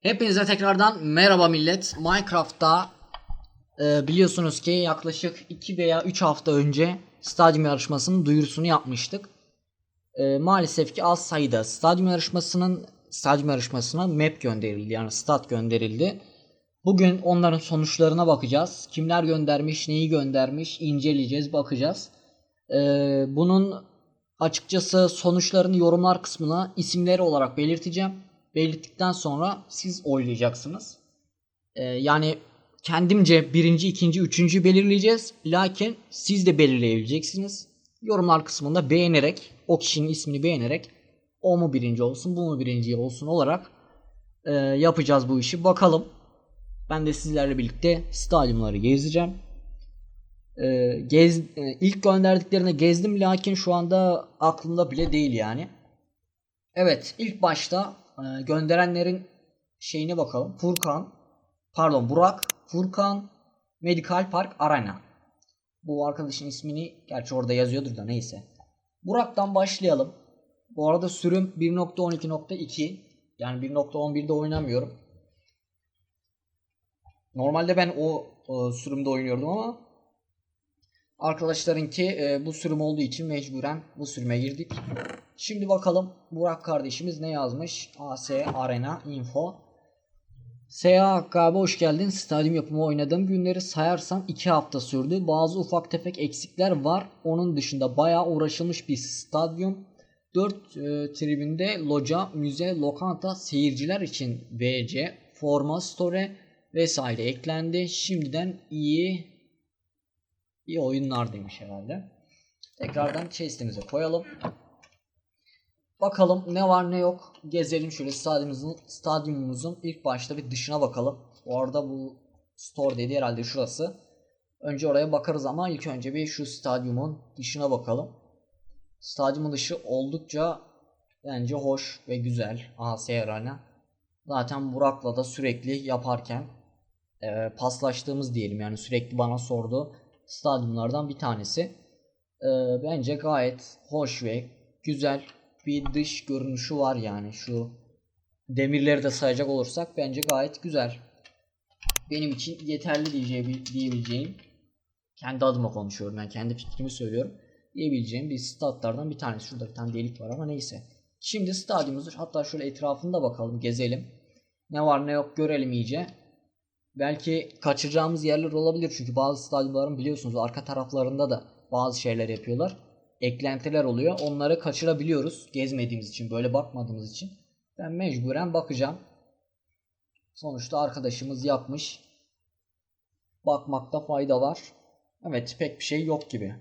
Hepinize tekrardan merhaba millet. Minecraft'ta e, biliyorsunuz ki yaklaşık 2 veya 3 hafta önce stadyum yarışmasının duyurusunu yapmıştık. E, maalesef ki az sayıda stadyum yarışmasının stadyum yarışmasına map gönderildi yani stat gönderildi. Bugün onların sonuçlarına bakacağız. Kimler göndermiş, neyi göndermiş inceleyeceğiz, bakacağız. E, bunun açıkçası sonuçlarını yorumlar kısmına isimleri olarak belirteceğim. Belirttikten sonra siz oylayacaksınız. Ee, yani kendimce birinci, ikinci, üçüncü belirleyeceğiz. Lakin siz de belirleyebileceksiniz. Yorumlar kısmında beğenerek, o kişinin ismini beğenerek o mu birinci olsun, bu mu birinci olsun olarak e, yapacağız bu işi. Bakalım. Ben de sizlerle birlikte stadyumları gezeceğim. Ee, gez, e, ilk gönderdiklerine gezdim lakin şu anda aklımda bile değil yani. Evet ilk başta e, gönderenlerin şeyine bakalım. Furkan, pardon Burak, Furkan, Medical Park Arena. Bu arkadaşın ismini gerçi orada yazıyordur da neyse. Burak'tan başlayalım. Bu arada sürüm 1.12.2 yani 1.11'de oynamıyorum. Normalde ben o e, sürümde oynuyordum ama arkadaşlarınki e, bu sürüm olduğu için mecburen bu sürüme girdik. Şimdi bakalım Burak kardeşimiz ne yazmış? AS Arena Info. Hakkı abi hoş geldin. Stadyum yapımı oynadığım günleri sayarsam 2 hafta sürdü. Bazı ufak tefek eksikler var. Onun dışında bayağı uğraşılmış bir stadyum. 4 e, tribünde loca, müze, lokanta, seyirciler için VC, forma, store vesaire eklendi. Şimdiden iyi iyi oyunlar demiş herhalde. Tekrardan chest'imize koyalım. Bakalım ne var ne yok. Gezelim şöyle stadyumumuzun, stadyumumuzun ilk başta bir dışına bakalım. Bu arada bu store dedi herhalde şurası. Önce oraya bakarız ama ilk önce bir şu stadyumun dışına bakalım. Stadyumun dışı oldukça bence hoş ve güzel. AS Arena. Zaten Burak'la da sürekli yaparken e, paslaştığımız diyelim yani sürekli bana sordu stadyumlardan bir tanesi. E, bence gayet hoş ve güzel bir dış görünüşü var yani şu demirleri de sayacak olursak bence gayet güzel. Benim için yeterli diyeceğim, diyebileceğim kendi adıma konuşuyorum yani kendi fikrimi söylüyorum diyebileceğim bir statlardan bir tanesi. Şurada bir tane delik var ama neyse. Şimdi stadyumumuzu hatta şöyle etrafında bakalım gezelim. Ne var ne yok görelim iyice. Belki kaçıracağımız yerler olabilir çünkü bazı stadyumların biliyorsunuz arka taraflarında da bazı şeyler yapıyorlar eklentiler oluyor. Onları kaçırabiliyoruz gezmediğimiz için, böyle bakmadığımız için. Ben mecburen bakacağım. Sonuçta arkadaşımız yapmış. Bakmakta fayda var. Evet pek bir şey yok gibi.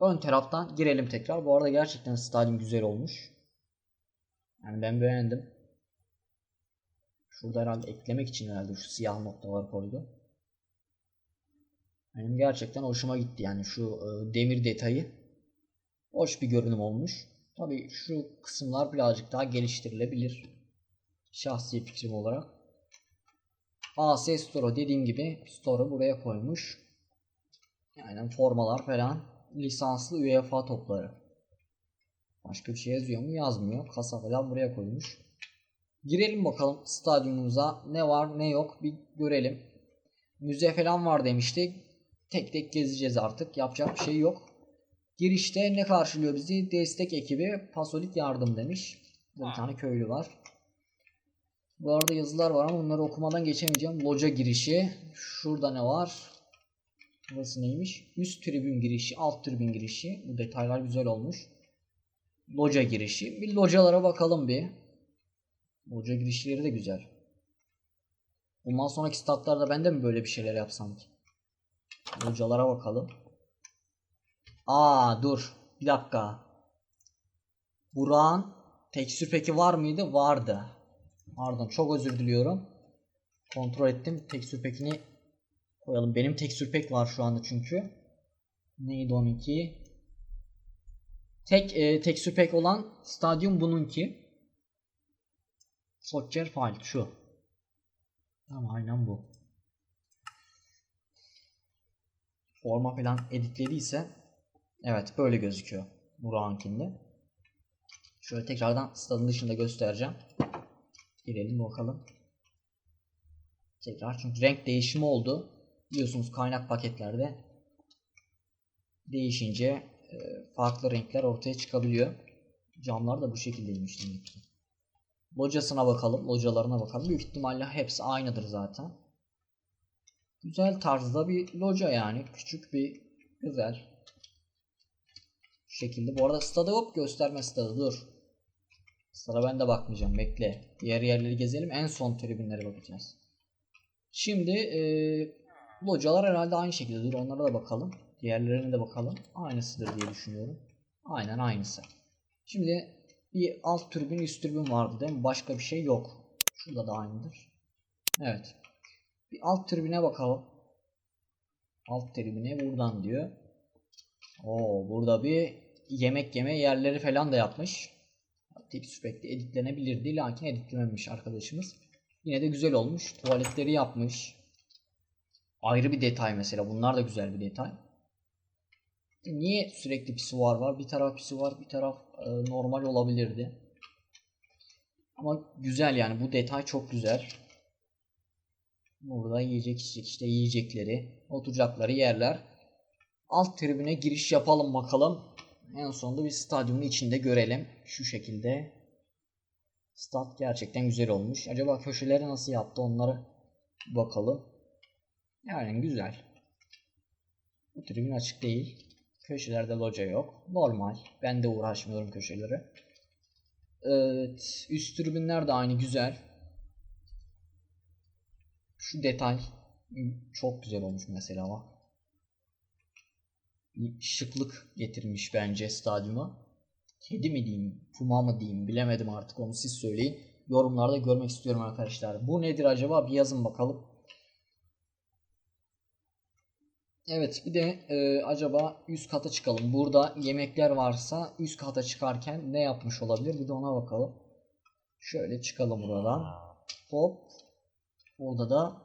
Ön taraftan girelim tekrar. Bu arada gerçekten stadyum güzel olmuş. Yani ben beğendim. Şurada herhalde eklemek için herhalde şu siyah noktaları koydu. Benim gerçekten hoşuma gitti yani şu e, demir detayı hoş bir görünüm olmuş. Tabi şu kısımlar birazcık daha geliştirilebilir. Şahsi fikrim olarak. AS Store dediğim gibi Store'u buraya koymuş. Yani formalar falan lisanslı UEFA topları. Başka bir şey yazıyor mu? Yazmıyor. Kasa falan buraya koymuş. Girelim bakalım stadyumumuza ne var ne yok bir görelim. Müze falan var demiştik. Tek tek gezeceğiz artık. Yapacak bir şey yok. Girişte ne karşılıyor bizi? Destek ekibi Pasolit yardım demiş. Burada bir tane köylü var. Bu arada yazılar var ama onları okumadan geçemeyeceğim. Loca girişi. Şurada ne var? Burası neymiş? Üst tribün girişi, alt tribün girişi. Bu detaylar güzel olmuş. Loca girişi. Bir localara bakalım bir. Loca girişleri de güzel. Bundan sonraki statlarda ben de mi böyle bir şeyler yapsam ki? Localara bakalım. Aa dur. Bir dakika. Burak'ın tekstür peki var mıydı? Vardı. Pardon çok özür diliyorum. Kontrol ettim. Tekstür pekini koyalım. Benim tekstür pek var şu anda çünkü. Neydi onunki? Tek e, tekstür pek olan stadyum bununki. Soccer file şu. Tamam aynen bu. Forma falan editlediyse Evet böyle gözüküyor Burak'ınkinde. Şöyle tekrardan stadın dışında göstereceğim. Girelim bakalım. Tekrar çünkü renk değişimi oldu. Biliyorsunuz kaynak paketlerde değişince e, farklı renkler ortaya çıkabiliyor. Camlar da bu şekildeymiş demek ki. Locasına bakalım. Localarına bakalım. Büyük ihtimalle hepsi aynıdır zaten. Güzel tarzda bir loca yani. Küçük bir güzel. Şekilde. Bu arada stada yok gösterme stadı dur. Stada ben de bakmayacağım bekle. Diğer yerleri gezelim. En son tribünlere bakacağız. Şimdi e, localar herhalde aynı şekilde. Dur onlara da bakalım. Diğerlerine de bakalım. Aynısıdır diye düşünüyorum. Aynen aynısı. Şimdi bir alt tribün üst tribün vardı değil mi? Başka bir şey yok. Şurada da aynıdır. Evet. Bir alt tribüne bakalım. Alt tribüne buradan diyor. Oo burada bir yemek yeme yerleri falan da yapmış. Tip sürekli editlenebilirdi lakin editlememiş arkadaşımız. Yine de güzel olmuş. Tuvaletleri yapmış. Ayrı bir detay mesela. Bunlar da güzel bir detay. Niye sürekli pisuvar var? Bir taraf pisuvar, bir taraf e, normal olabilirdi. Ama güzel yani bu detay çok güzel. Burada yiyecek içecek işte yiyecekleri, oturacakları yerler. Alt tribüne giriş yapalım bakalım. En sonunda bir stadyumun içinde görelim. Şu şekilde. Stat gerçekten güzel olmuş. Acaba köşeleri nasıl yaptı onları bakalım. Yani güzel. Bu tribün açık değil. Köşelerde loca yok. Normal. Ben de uğraşmıyorum köşelere. Evet. Üst tribünler de aynı güzel. Şu detay çok güzel olmuş mesela. Bir şıklık getirmiş bence stadyuma. Kedi mi diyeyim, puma mı diyeyim bilemedim artık onu siz söyleyin. Yorumlarda görmek istiyorum arkadaşlar. Bu nedir acaba bir yazın bakalım. Evet bir de e, acaba üst kata çıkalım. Burada yemekler varsa üst kata çıkarken ne yapmış olabilir? Bir de ona bakalım. Şöyle çıkalım buradan. Hop. Burada da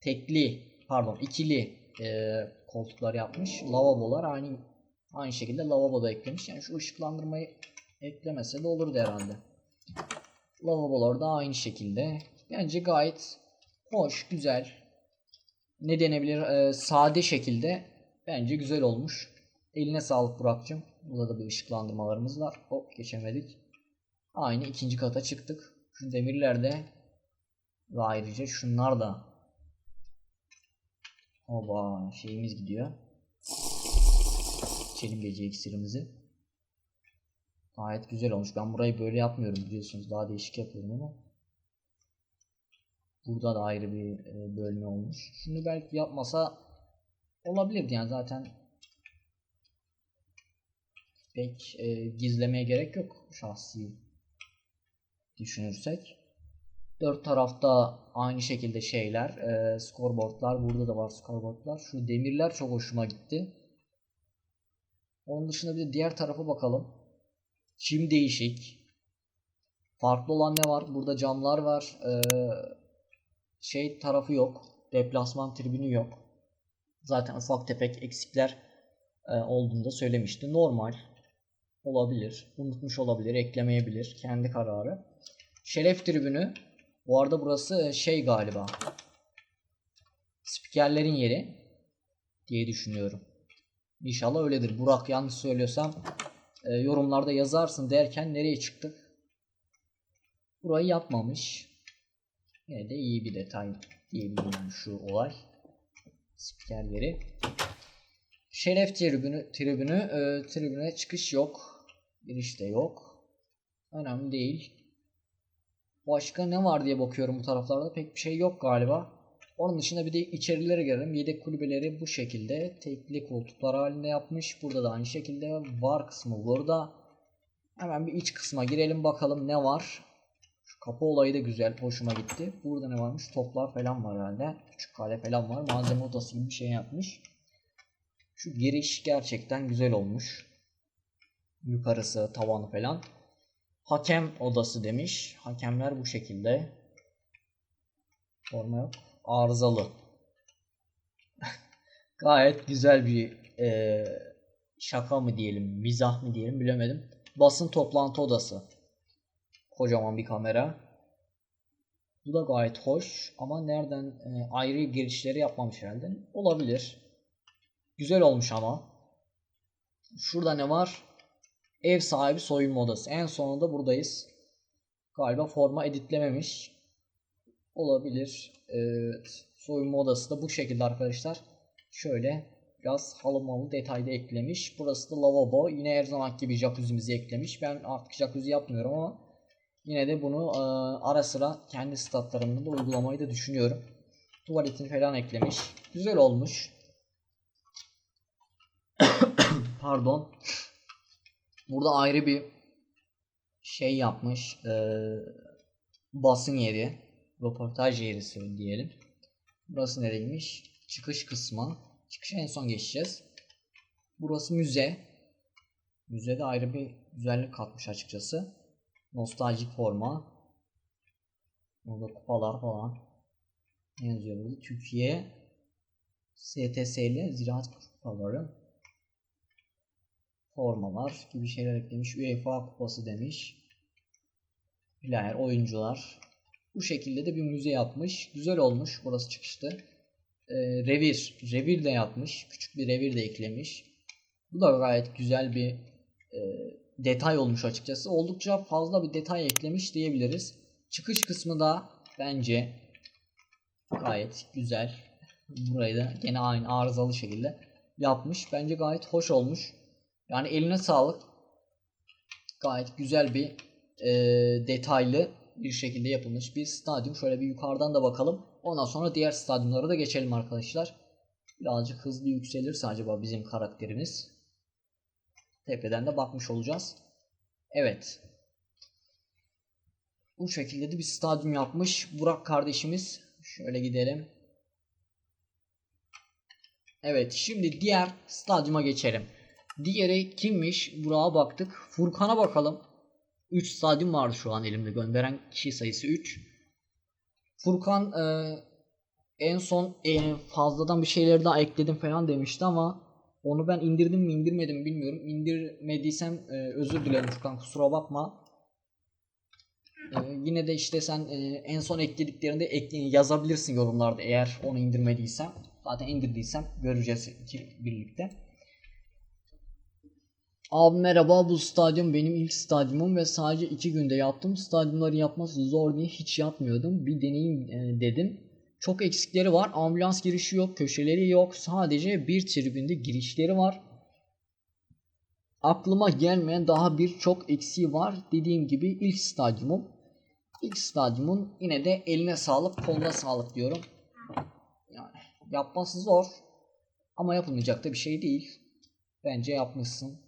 tekli pardon ikili e, koltuklar yapmış. Lavabolar aynı aynı şekilde lavabo da eklemiş. Yani şu ışıklandırmayı eklemese de olurdu herhalde. Lavabolar da aynı şekilde. Bence gayet hoş, güzel, ne denebilir e, sade şekilde bence güzel olmuş. Eline sağlık Burak'cığım. Burada da bir ışıklandırmalarımız var. Hop geçemedik. Aynı ikinci kata çıktık. Şu demirlerde ve ayrıca şunlar da Oba şeyimiz gidiyor. İçelim gece iksirimizi. Gayet güzel olmuş. Ben burayı böyle yapmıyorum biliyorsunuz. Daha değişik yapıyorum ama. Burada da ayrı bir e, bölme olmuş. Şunu belki yapmasa olabilirdi yani zaten pek e, gizlemeye gerek yok şahsi düşünürsek. Dört tarafta aynı şekilde şeyler, e, scoreboardlar. Burada da var scoreboardlar. Şu demirler çok hoşuma gitti. Onun dışında bir de diğer tarafa bakalım. Çim değişik. Farklı olan ne var? Burada camlar var. Ee, şey tarafı yok. Deplasman tribünü yok. Zaten ufak tefek eksikler e, olduğunu da söylemişti. Normal olabilir. Unutmuş olabilir. Eklemeyebilir. Kendi kararı. Şeref tribünü. Bu arada burası şey galiba. Spikerlerin yeri diye düşünüyorum. İnşallah öyledir. Burak yanlış söylüyorsam e, yorumlarda yazarsın derken nereye çıktık? Burayı yapmamış. Yine de iyi bir detay diyebilirim şu olay. Spikerleri. Şeref tribünü, tribünü e, tribüne çıkış yok. Giriş de yok. Önemli değil. Başka ne var diye bakıyorum bu taraflarda. Pek bir şey yok galiba. Onun dışında bir de içerilere gelelim. Yedek kulübeleri bu şekilde tekli koltuklar halinde yapmış. Burada da aynı şekilde var kısmı burada. Hemen bir iç kısma girelim bakalım ne var. Şu kapı olayı da güzel. Hoşuma gitti. Burada ne varmış? Toplar falan var herhalde. Küçük kale falan var. Malzeme odası gibi bir şey yapmış. Şu giriş gerçekten güzel olmuş. Yukarısı, tavanı falan. Hakem odası demiş. Hakemler bu şekilde. Forma yok. Arızalı. Gayet güzel bir e, şaka mı diyelim, mizah mı diyelim bilemedim. Basın toplantı odası. Kocaman bir kamera. Bu da gayet hoş ama nereden e, ayrı girişleri yapmamış herhalde. Olabilir. Güzel olmuş ama. Şurada ne var? Ev sahibi soyunma odası. En sonunda buradayız. Galiba forma editlememiş. Olabilir. Evet. Soyunma odası da bu şekilde arkadaşlar. Şöyle biraz halı malı detayda eklemiş. Burası da lavabo. Yine her zaman gibi jacuzzi'mizi eklemiş. Ben artık jacuzzi yapmıyorum ama yine de bunu e, ara sıra kendi statlarımda da uygulamayı da düşünüyorum. Tuvaletini falan eklemiş. Güzel olmuş. Pardon. Burada ayrı bir şey yapmış. e, basın yeri. Röportaj yeri diyelim. Burası nereymiş? Çıkış kısmı. Çıkışa en son geçeceğiz. Burası müze. Müzede ayrı bir güzellik katmış açıkçası. Nostaljik forma. Burada kupalar falan. Ne yazıyor burada? Türkiye STS'li ziraat kupaları. Formalar gibi şeyler eklemiş. UEFA kupası demiş. Player, oyuncular. Bu şekilde de bir müze yapmış. Güzel olmuş. Burası çıkıştı. Ee, revir. Revir de yapmış. Küçük bir revir de eklemiş. Bu da gayet güzel bir e, detay olmuş açıkçası. Oldukça fazla bir detay eklemiş diyebiliriz. Çıkış kısmı da bence gayet güzel. Burayı da gene aynı arızalı şekilde yapmış. Bence gayet hoş olmuş. Yani eline sağlık. Gayet güzel bir e, detaylı bir şekilde yapılmış bir stadyum. Şöyle bir yukarıdan da bakalım. Ondan sonra diğer stadyumlara da geçelim arkadaşlar. Birazcık hızlı yükselirse acaba bizim karakterimiz. Tepeden de bakmış olacağız. Evet. Bu şekilde de bir stadyum yapmış. Burak kardeşimiz. Şöyle gidelim. Evet şimdi diğer stadyuma geçelim. Diğeri kimmiş? Burak'a baktık. Furkan'a bakalım. 3 stadyum vardı şu an elimde gönderen kişi sayısı 3. Furkan e, en son e, fazladan bir şeyler daha ekledim falan demişti ama onu ben indirdim mi indirmedim bilmiyorum. İndirmediysem e, özür dilerim Furkan kusura bakma. E, yine de işte sen e, en son eklediklerinde ekle, yazabilirsin yorumlarda eğer onu indirmediysem. Zaten indirdiysem göreceğiz birlikte. Abi merhaba bu stadyum benim ilk stadyumum ve sadece iki günde yaptım. Stadyumları yapması zor diye hiç yapmıyordum. Bir deneyim e, dedim. Çok eksikleri var. Ambulans girişi yok, köşeleri yok. Sadece bir tribünde girişleri var. Aklıma gelmeyen daha birçok eksiği var. Dediğim gibi ilk stadyumum. İlk stadyumun yine de eline sağlık, koluna sağlık diyorum. Yani yapması zor ama yapılmayacak da bir şey değil. Bence yapmışsın.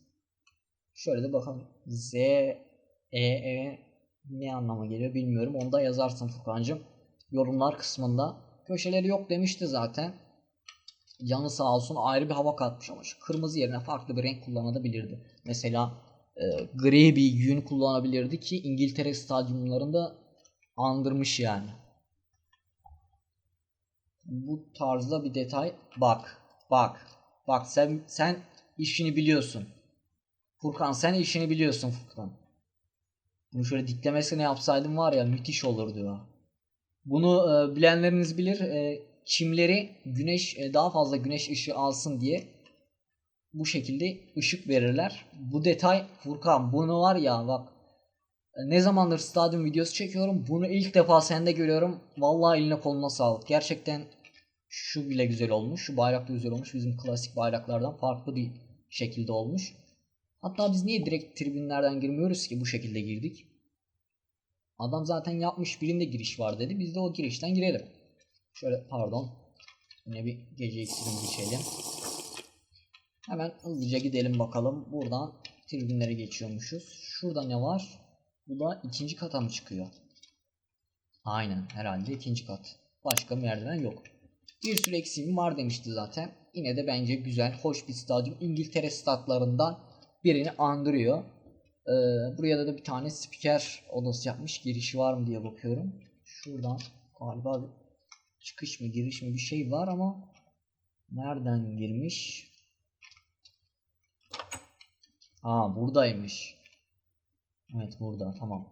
Şöyle de bakalım. Z E E ne anlama geliyor bilmiyorum. Onu da yazarsın Furkan'cığım. Yorumlar kısmında. Köşeleri yok demişti zaten. Yanı sağ olsun ayrı bir hava katmış ama kırmızı yerine farklı bir renk kullanabilirdi. Mesela e, gri bir yün kullanabilirdi ki İngiltere stadyumlarında andırmış yani. Bu tarzda bir detay. Bak, bak, bak sen sen işini biliyorsun. Furkan sen işini biliyorsun Furkan. Bunu şöyle diklemesine yapsaydım var ya müthiş olurdu ya. Bunu e, bilenleriniz bilir. E, çimleri güneş e, daha fazla güneş ışığı alsın diye bu şekilde ışık verirler. Bu detay Furkan bunu var ya bak e, ne zamandır stadyum videosu çekiyorum. Bunu ilk defa sende görüyorum. Vallahi eline koluna sağlık. Gerçekten şu bile güzel olmuş. Şu bayrak da güzel olmuş. Bizim klasik bayraklardan farklı bir şekilde olmuş. Hatta biz niye direkt tribünlerden girmiyoruz ki bu şekilde girdik. Adam zaten yapmış birinde giriş var dedi. Biz de o girişten girelim. Şöyle pardon. Yine bir gece iksirimi içelim. Hemen hızlıca gidelim bakalım. Buradan tribünlere geçiyormuşuz. Şurada ne var? Bu da ikinci kata mı çıkıyor? Aynen herhalde ikinci kat. Başka merdiven yok. Bir sürü eksiğim var demişti zaten. Yine de bence güzel, hoş bir stadyum. İngiltere statlarından birini andırıyor. Ee, buraya da, da bir tane spiker odası yapmış. Girişi var mı diye bakıyorum. Şuradan galiba çıkış mı giriş mi bir şey var ama nereden girmiş? Ha buradaymış. Evet burada tamam.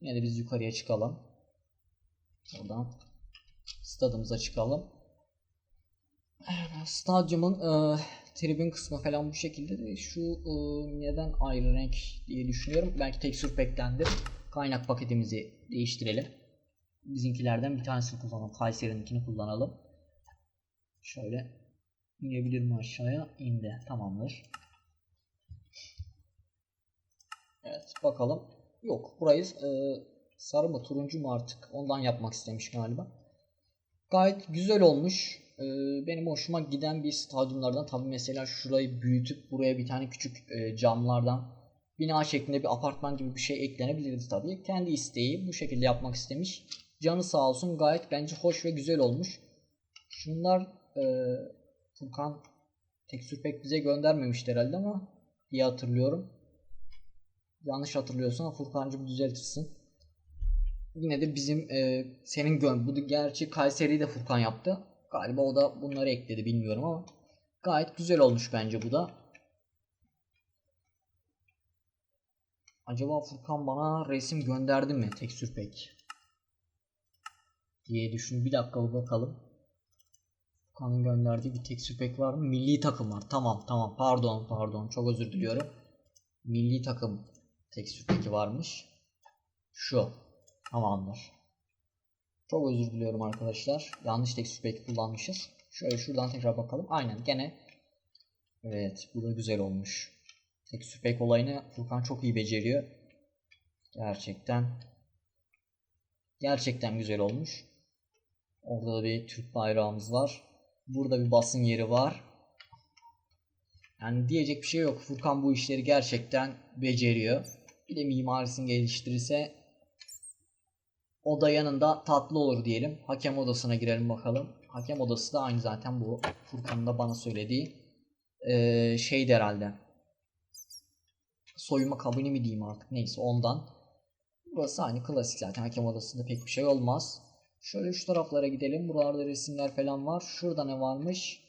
Yine de biz yukarıya çıkalım. şuradan. Stadımıza çıkalım. Stadyumun e, tribün kısmı falan bu şekilde de şu e, neden ayrı renk diye düşünüyorum. Belki tekstür pack'tendir. Kaynak paketimizi değiştirelim. Bizimkilerden bir tanesini kullanalım. Kayseri'ninkini kullanalım. Şöyle inebilir mi aşağıya? İndi. Tamamdır. Evet bakalım. Yok burayı e, sarı mı turuncu mu artık ondan yapmak istemiş galiba. Gayet güzel olmuş. E, benim hoşuma giden bir stadyumlardan tabi mesela şurayı büyütüp buraya bir tane küçük e, camlardan bina şeklinde bir apartman gibi bir şey eklenebilirdi tabii. Kendi isteği bu şekilde yapmak istemiş. Canı sağ olsun gayet bence hoş ve güzel olmuş. Şunlar e, Furkan tekstür pek bize göndermemişti herhalde ama diye hatırlıyorum. Yanlış hatırlıyorsan Furkancığım düzeltirsin. Yine de bizim e, senin gön bu gerçi Kayseri'yi de Furkan yaptı. Galiba o da bunları ekledi bilmiyorum ama gayet güzel olmuş bence bu da. Acaba Furkan bana resim gönderdi mi tekstür pek? diye düşün. Bir dakika bir bakalım. Furkan'ın gönderdiği bir tekstür pek var mı? Milli takım var. Tamam tamam pardon pardon çok özür diliyorum. Milli takım tekstür peki varmış. Şu. Tamamdır. Çok özür diliyorum arkadaşlar. Yanlış tekstür peki kullanmışız. Şöyle şuradan tekrar bakalım. Aynen gene. Evet bu da güzel olmuş. Tekstür pek olayını Furkan çok iyi beceriyor. Gerçekten. Gerçekten güzel olmuş. Orada da bir Türk bayrağımız var. Burada bir basın yeri var. Yani diyecek bir şey yok. Furkan bu işleri gerçekten beceriyor. Bir de mimarisini geliştirirse o da yanında tatlı olur diyelim. Hakem odasına girelim bakalım. Hakem odası da aynı zaten bu Furkan'ın da bana söylediği ee, şeydi herhalde. Soyunma kabini mi diyeyim artık neyse ondan. Burası aynı klasik zaten hakem odasında pek bir şey olmaz. Şöyle şu taraflara gidelim. Buralarda resimler falan var. Şurada ne varmış?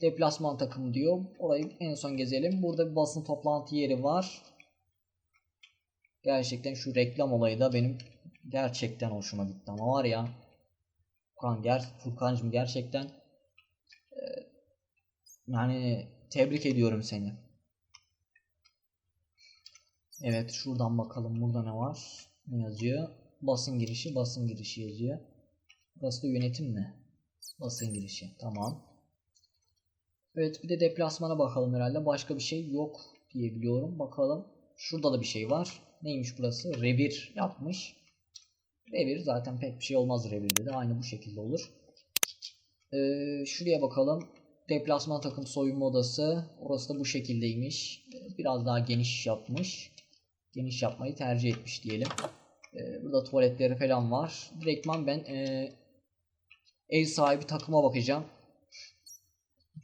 Deplasman takımı diyor. Orayı en son gezelim. Burada bir basın toplantı yeri var. Gerçekten şu reklam olayı da benim gerçekten hoşuma gitti ama var ya Furkan ger Furkancığım gerçekten e, yani tebrik ediyorum seni. Evet şuradan bakalım burada ne var? Ne yazıyor? Basın girişi, basın girişi yazıyor. Burası da yönetim mi? Basın girişi. Tamam. Evet bir de deplasmana bakalım herhalde. Başka bir şey yok diye biliyorum. Bakalım. Şurada da bir şey var. Neymiş burası? Revir yapmış. Revir zaten pek bir şey olmaz revirde de. Aynı bu şekilde olur. Ee, şuraya bakalım. Deplasman takım soyunma odası. Orası da bu şekildeymiş. Biraz daha geniş yapmış. Geniş yapmayı tercih etmiş diyelim. Ee, burada tuvaletleri falan var. Direktman ben ee, ev sahibi takıma bakacağım.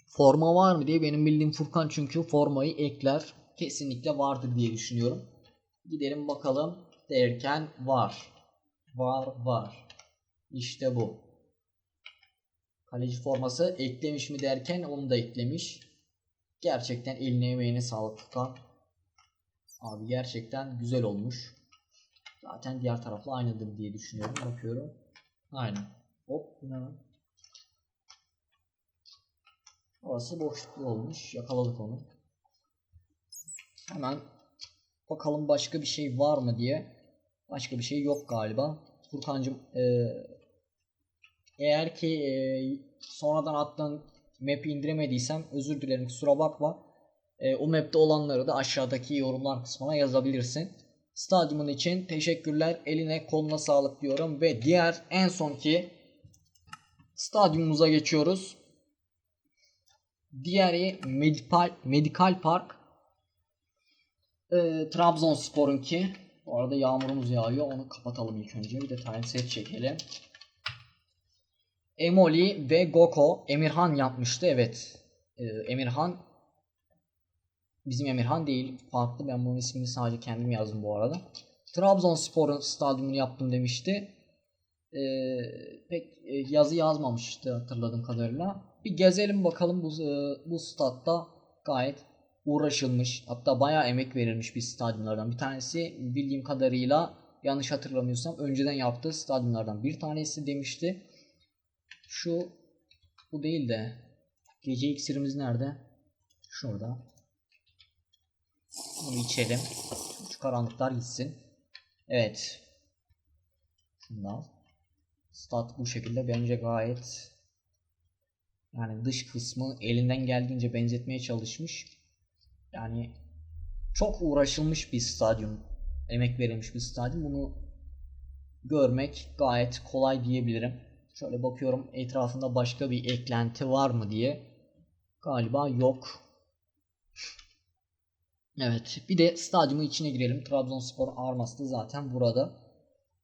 Forma var mı diye benim bildiğim Furkan çünkü formayı ekler. Kesinlikle vardır diye düşünüyorum. Gidelim bakalım derken var. Var var. İşte bu. Kaleci forması eklemiş mi derken onu da eklemiş. Gerçekten eline emeğine sağlık Furkan. Abi gerçekten güzel olmuş. Zaten diğer tarafla aynıdır diye düşünüyorum. Bakıyorum. Aynen. Hop bu ne? Orası boşluklu olmuş. Yakaladık onu. Hemen bakalım başka bir şey var mı diye. Başka bir şey yok galiba. Furkancığım e, eğer ki e, sonradan attığın map'i indiremediysem özür dilerim kusura bakma. E, o map'te olanları da aşağıdaki yorumlar kısmına yazabilirsin. Stadyumun için teşekkürler. Eline koluna sağlık diyorum ve diğer en sonki stadyumumuza geçiyoruz. Diğeri Medipal, Medical Park. E, Trabzonspor'un ki. Bu arada yağmurumuz yağıyor. Onu kapatalım ilk önce. Bir de timeset çekelim. Emoli ve Goko. Emirhan yapmıştı. Evet. E, Emirhan bizim Emirhan değil. Farklı. Ben bunun ismini sadece kendim yazdım bu arada. Trabzonspor'un stadyumunu yaptım demişti. E, pek e, yazı yazmamıştı hatırladığım kadarıyla. Bir gezelim bakalım bu, e, bu statta gayet uğraşılmış. Hatta bayağı emek verilmiş bir stadyumlardan bir tanesi. Bildiğim kadarıyla yanlış hatırlamıyorsam önceden yaptığı stadyumlardan bir tanesi demişti. Şu bu değil de gece iksirimiz nerede? Şurada. Bunu içelim. Şu karanlıklar gitsin. Evet. Şundan. Stat bu şekilde bence gayet yani dış kısmı elinden geldiğince benzetmeye çalışmış. Yani çok uğraşılmış bir stadyum. Emek verilmiş bir stadyum. Bunu görmek gayet kolay diyebilirim. Şöyle bakıyorum etrafında başka bir eklenti var mı diye. Galiba yok. Evet. Bir de stadyumun içine girelim. Trabzonspor arması da zaten burada.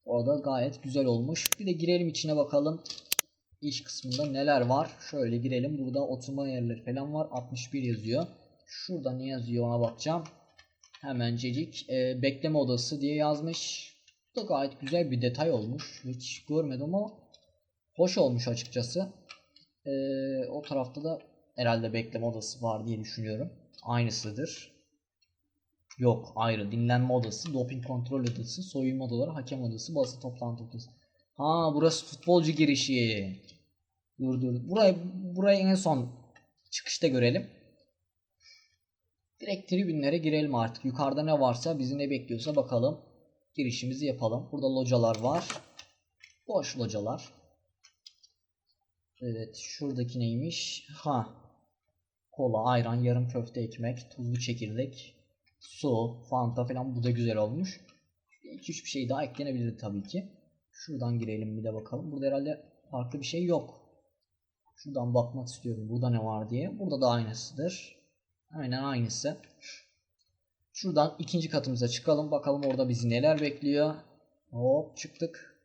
Orada gayet güzel olmuş. Bir de girelim içine bakalım. İç kısmında neler var? Şöyle girelim. Burada oturma yerleri falan var. 61 yazıyor. Şurada ne yazıyor ona bakacağım. Hemencecik e, bekleme odası diye yazmış. Bu da gayet güzel bir detay olmuş. Hiç görmedim ama hoş olmuş açıkçası. E, o tarafta da herhalde bekleme odası var diye düşünüyorum. Aynısıdır. Yok ayrı. Dinlenme odası, doping kontrol odası, soyunma odaları, hakem odası, basın toplantı odası. Ha burası futbolcu girişi. Dur dur. Burayı, burayı en son çıkışta görelim. Direkt tribünlere girelim artık. Yukarıda ne varsa bizi ne bekliyorsa bakalım. Girişimizi yapalım. Burada localar var. Boş localar. Evet şuradaki neymiş? Ha. Kola, ayran, yarım köfte ekmek, tuzlu çekirdek, su, fanta falan bu da güzel olmuş. 2-3 bir şey daha eklenebilir tabii ki. Şuradan girelim bir de bakalım. Burada herhalde farklı bir şey yok. Şuradan bakmak istiyorum. Burada ne var diye. Burada da aynısıdır. Aynen aynısı. Şuradan ikinci katımıza çıkalım. Bakalım orada bizi neler bekliyor. Hop çıktık.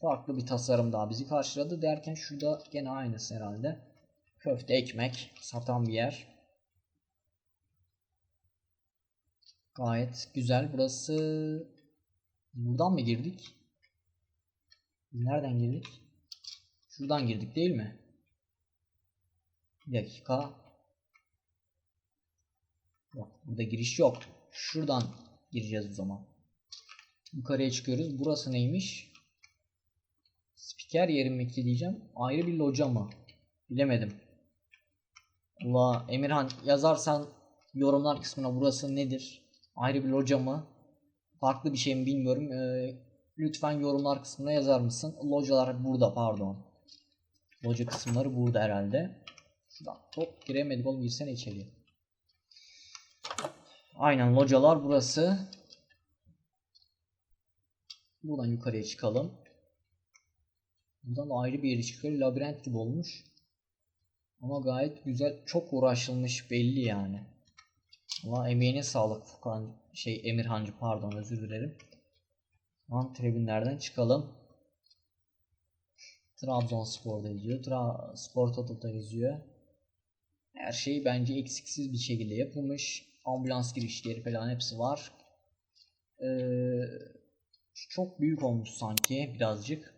Farklı bir tasarım daha bizi karşıladı. Derken şurada gene aynısı herhalde. Köfte ekmek satan bir yer. Gayet güzel. Burası buradan mı girdik? Nereden girdik? Şuradan girdik değil mi? Bir dakika. Bak burada giriş yok. Şuradan gireceğiz o zaman. Yukarıya çıkıyoruz. Burası neymiş? Spiker yeri mi ki diyeceğim. Ayrı bir loca mı? Bilemedim. Allah Emirhan yazarsan yorumlar kısmına burası nedir? Ayrı bir loca mı? Farklı bir şey mi bilmiyorum. Ee, lütfen yorumlar kısmına yazar mısın? Localar burada pardon. Loca kısımları burada herhalde. Şuradan hop giremedik oğlum girsene içeriye. Aynen localar burası. Buradan yukarıya çıkalım. Buradan ayrı bir yere çıkıyor. Labirent gibi olmuş. Ama gayet güzel. Çok uğraşılmış belli yani. Allah emeğine sağlık Furkan şey Emirhancı pardon özür dilerim. An tribünlerden çıkalım. Trabzonspor'da yazıyor. Tra Spor Total'da yazıyor. Her şey bence eksiksiz bir şekilde yapılmış. Ambulans girişleri falan hepsi var. Ee, çok büyük olmuş sanki birazcık.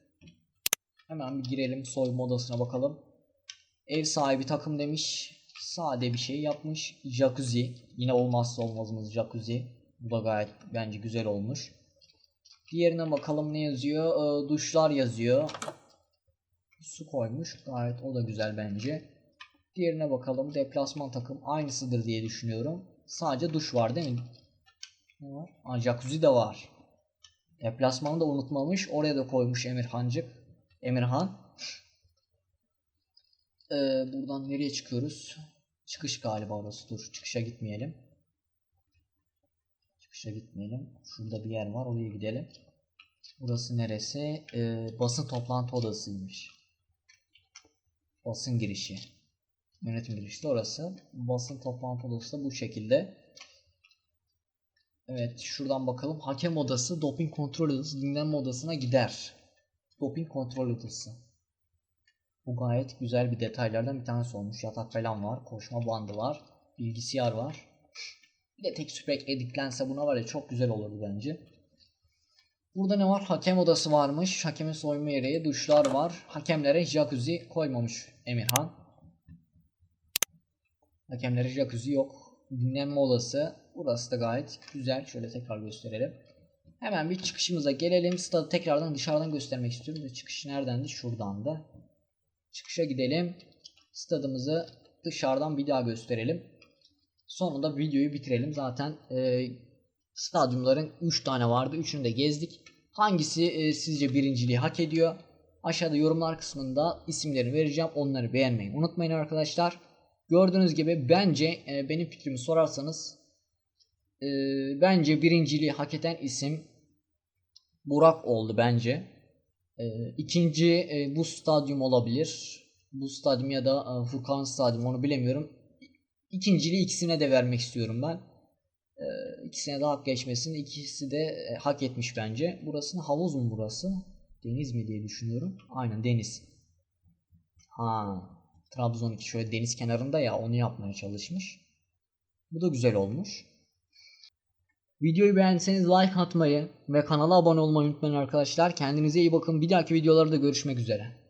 Hemen bir girelim soyunma odasına bakalım. Ev sahibi takım demiş. Sade bir şey yapmış. Jacuzzi. Yine olmazsa olmazımız jacuzzi. Bu da gayet bence güzel olmuş. Diğerine bakalım ne yazıyor. Ee, duşlar yazıyor. Su koymuş. Gayet o da güzel bence. Diğerine bakalım. Deplasman takım aynısıdır diye düşünüyorum. Sadece duş var değil mi? Ne var? Aa, jacuzzi de var. Deplasmanı da unutmamış. Oraya da koymuş Emirhancık. Emirhan. Ee, buradan nereye çıkıyoruz? Çıkış galiba orası. Dur çıkışa gitmeyelim. Çıkışa gitmeyelim. Şurada bir yer var. Oraya gidelim. Burası neresi? Ee, basın toplantı odasıymış. Basın girişi. Yönetim girişi de orası. Basın toplantı odası da bu şekilde. Evet şuradan bakalım. Hakem odası, doping kontrol odası, dinlenme odasına gider. Doping kontrol odası. Bu gayet güzel bir detaylardan bir tanesi olmuş. Yatak falan var. Koşma bandı var. Bilgisayar var. Bir de tek süpek editlense buna var ya çok güzel olurdu bence. Burada ne var? Hakem odası varmış. Hakemin soyunma yeri, duşlar var. Hakemlere jacuzzi koymamış Emirhan. Hakemlere jacuzzi yok. Dinlenme odası. Burası da gayet güzel. Şöyle tekrar gösterelim. Hemen bir çıkışımıza gelelim. Stadı tekrardan dışarıdan göstermek istiyorum. Çıkış neredendi? Şuradan da. Çıkışa gidelim. Stadımızı dışarıdan bir daha gösterelim. Sonunda videoyu bitirelim. Zaten e, stadyumların 3 tane vardı. Üçünü de gezdik. Hangisi e, sizce birinciliği hak ediyor? Aşağıda yorumlar kısmında isimlerini vereceğim. Onları beğenmeyi unutmayın arkadaşlar. Gördüğünüz gibi bence e, benim fikrimi sorarsanız e, bence birinciliği hak eden isim Burak oldu bence. E, ikinci e, bu stadyum olabilir. Bu stadyum ya da e, Furkan stadyum onu bilemiyorum. İkinciliği ikisine de vermek istiyorum ben. E, ikisine de hak geçmesin. İkisi de e, hak etmiş bence. Burası havuz mu burası? Deniz mi diye düşünüyorum. Aynen deniz. Ha, Trabzon 2 şöyle deniz kenarında ya onu yapmaya çalışmış. Bu da güzel olmuş. Videoyu beğendiyseniz like atmayı ve kanala abone olmayı unutmayın arkadaşlar. Kendinize iyi bakın. Bir dahaki videolarda görüşmek üzere.